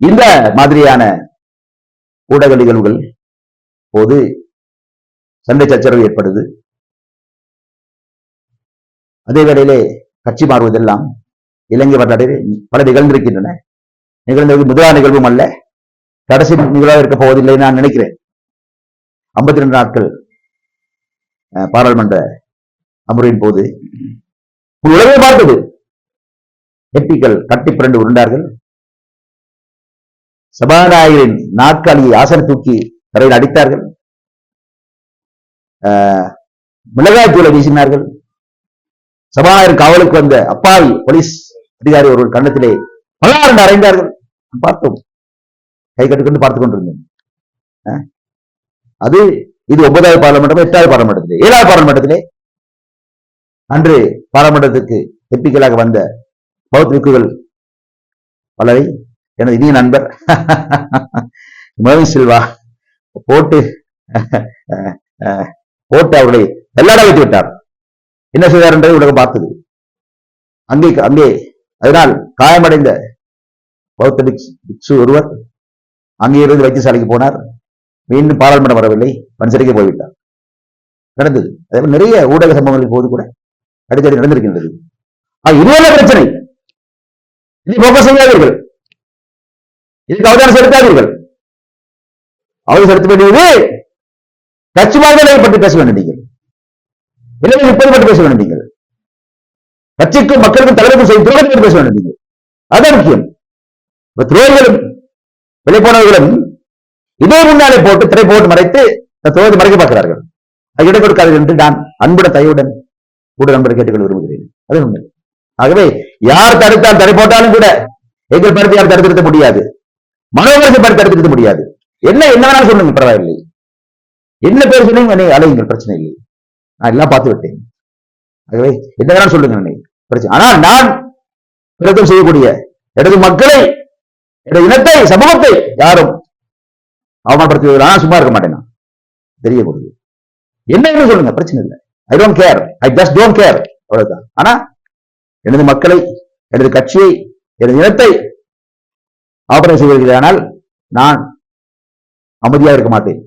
இந்த மாதிரியான ஊடக நிகழ்வுகள் போது சண்டை சச்சரவு ஏற்படுது. அதே வேளையிலே கட்சி மாறுவதெல்லாம் இலங்கை வரலாற்றில் பல நிகழ்ந்திருக்கின்றன. நிகழ்ந்தது முதலாவது நிகழ்வும் அல்ல. கடைசி நிகழ்வாக இருக்க போவதில்லை நான் நினைக்கிறேன். ஐம்பத்தி ரெண்டு நாட்கள் அஹ், பாராளுமன்ற அமர்வின் போது. உலகமே பார்த்தது. எப்பிக்கள் கட்டி புரண்டு உருண்டார்கள். சபாநாயகரின் நாற்காலியை ஆசன தூக்கி தரையில் அடித்தார்கள். ஆஹ், மிளகாய் தூளை வீசினார்கள். சபாநாயகர் காவலுக்கு வந்த அப்பாவி போலீஸ் அதிகாரி ஒருவர் கண்ணத்திலே பலாரண்டு அறைந்தார்கள். பார்த்தோம். கை கட்டுக்கொண்டு பார்த்துக் கொண்டிருந்தோம். ஆஹ், அது இது ஒன்பதாவது பாராளுமன்றம் எட்டாவது பாராளுமன்றத்திலே ஏழாவது பாராளுமன்றத்திலே அன்று பாராளுமன்றத்துக்கு எப்பிக்கலாக வந்த பௌத்திரிக்குகள் பலரை எனது இனிய நண்பர். மோகன் சில்வா போட்டு அஹ், போட்டு அவர்களை வெள்ளாட வைத்து விட்டார். என்ன செய்தார் என்பதை உலகம் பார்த்தது. அங்கே அங்கே அதனால் காயமடைந்த பௌத்த பிக்ஷு பிக்ஷு ஒருவர் அங்கிருந்து வைத்தியசாலைக்கு போனார். மீண்டும் பாராளுமன்றம் வரவில்லை பன்சரிக்கு போய்விட்டார். நடந்தது. அதே நிறைய ஊடக சம்பவங்கள் போது கூட அடிக்கடி நடந்திருக்கின்றது. ஆக, இதுவல்ல பிரச்சனை? இனி போக செய்யாதீர்கள். இதுக்கு அவதானம் செலுத்தாதீர்கள். அவதானம் செலுத்த வேண்டியது கட்சி பற்றி பேச வேண்டும் நீங்கள். இலங்கை இப்போது பற்றி பேச வேண்டும் நீங்கள். கட்சிக்கும் மக்களுக்கும் தலைவருக்கும் செய்யும் துரோகத்தை பற்றி பேச வேண்டும் நீங்கள். அதுதான் முக்கியம். துரோகிகளும் விலை போனவர்களும் இதே முன்னாலே போட்டு திரை போட்டு மறைத்து துரோகத்தை மறைக்க பார்க்கிறார்கள். அது இடம் கொடுக்காது என்று நான் அன்புடன் தயவுடன் கூட நண்பர் கேட்டுக்கொள்ள விரும்புகிறேன். அது உண்மை. ஆகவே யார் தடுத்தால் தடை போட்டாலும் கூட எங்கள் படத்தை யார் தடுத்து முடியாது. மனோகரசை படத்தை முடியாது. என்ன என்ன வேணாலும் சொல்லுங்க பரவாயில்லை. என்ன பேர் சொன்னீங்க என்னை அலையுங்கள் பிரச்சனை இல்லை. நான் எல்லாம் பார்த்து விட்டேன். ஆகவே என்ன வேணாலும் சொல்லுங்க என்னை பிரச்சனை ஆனால் நான் பிரதம் செய்யக்கூடிய எனது மக்களை எனது இனத்தை சமூகத்தை யாரும் அவமானப்படுத்துவதில் நான் சும்மா இருக்க மாட்டேன் நான். தெரிய போகுது என்ன என்ன சொல்லுங்க பிரச்சனை இல்லை. I don't care I just don't care அவ்வளவுதான். ஆனா எனது மக்களை எனது கட்சியை எனது இனத்தை ஆபரேஷன் செய்வீர்களானால் நான் அமைதியாக இருக்க மாட்டேன்.